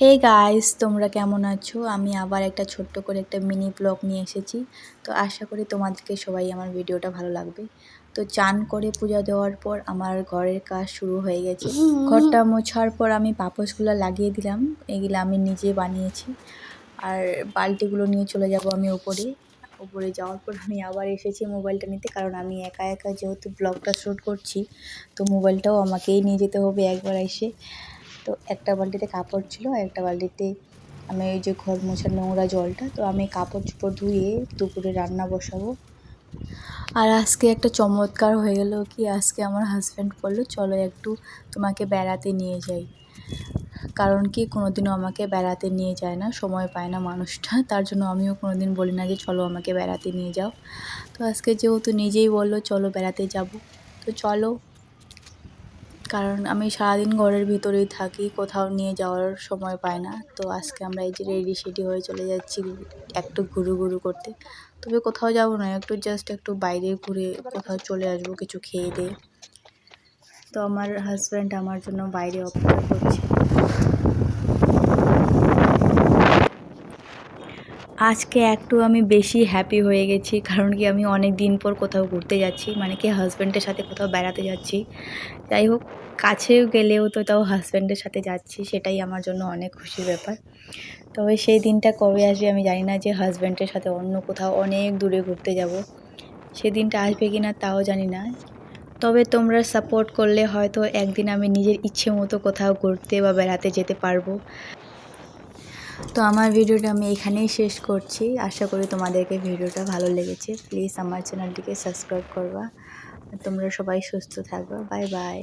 Hey guys তোমরা কেমন আছো? আমি আবার একটা ছোট্ট করে একটা মিনি ব্লগ নিয়ে এসেছি। তো আশা করি তোমাদেরকে সবাই আমার ভিডিওটা ভালো লাগবে। তো চান করে পূজা দেওয়ার পর আমার ঘরের কাজ শুরু হয়ে গেছে। ঘরটা মোছার পর আমি পাপোশগুলো লাগিয়ে দিলাম। এগুলো আমি নিজে বানিয়েছি। আর বালতিগুলো নিয়ে চলে যাব আমি উপরে উপরে যাওয়ার পর আমি আবার এসেছি মোবাইলটা নিতে, কারণ আমি একা একা যেহেতু ব্লগটা শ্যুট করছি, তো মোবাইলটাও আমাকেই নিয়ে যেতে হবে একবার এসে। তো একটা বালতিতে কাপড় ছিল, আর একটা বালতিতে আমি ওই যে ঘর মোছার নোংরা জলটা, তো আমি কাপড় চোপড় ধুয়ে দুপুরে রান্না বসাবো। আর আজকে একটা চমৎকার হয়ে গেল কি, আজকে আমার হাজব্যান্ড বলল, চলো একটু তোমাকে বেড়াতে নিয়ে যাই। কারণ কি, কোনোদিনও আমাকে বেড়াতে নিয়ে যায় না, সময় পায় না মানুষটা, তার জন্য আমিও কোনো দিন বলি না যে, চলো আমাকে বেড়াতে নিয়ে যাও। তো আজকে যেহেতু নিজেই বলল, চলো বেড়াতে যাব। তো চলো কারণ আমি সারাদিন ঘরের ভিতরেই থাকি, কোথাও নিয়ে যাওয়ার সময় পাই না। তো আজকে আমরা এই যে রেডি সেডি হয়ে চলে যাচ্ছি একটু ঘুরু ঘুরু করতে। তবে কোথাও যাব না, একটু জাস্ট একটু বাইরে ঘুরে কোথাও চলে আসব কিছু খেয়ে দিয়ে। তো আমার হাজব্যান্ড আমার জন্য বাইরে অপেক্ষা করছে। আজকে একটু আমি বেশি হ্যাপি হয়ে গেছি, কারণ কি আমি অনেক দিন পর কোথাও ঘুরতে যাচ্ছি মানে কি হাজব্যান্ডের সাথে কোথাও বেড়াতে যাচ্ছি। যাই হোক কাছেও গেলেও তো তাও হাজব্যান্ডের সাথে যাচ্ছি, সেটাই আমার জন্য অনেক খুশির ব্যাপার। তবে সেই দিনটা কবে আসবে আমি জানি না, যে হাজব্যান্ডের সাথে অন্য কোথাও অনেক দূরে ঘুরতে যাব। সেই দিনটা আসবে কি না তাও জানি না। তবে তোমরা সাপোর্ট করলে হয়তো একদিন আমি নিজের ইচ্ছে মতো কোথাও ঘুরতে বা বেড়াতে যেতে পারব। তো আমার ভিডিওটা আমি এখানেই শেষ করছি। আশা করি তোমাদেরকে ভিডিওটা ভালো লেগেছে। প্লিজ আমার চ্যানেলটিকে সাবস্ক্রাইব করবা। তোমরা সবাই সুস্থ থাকবা। Bye bye.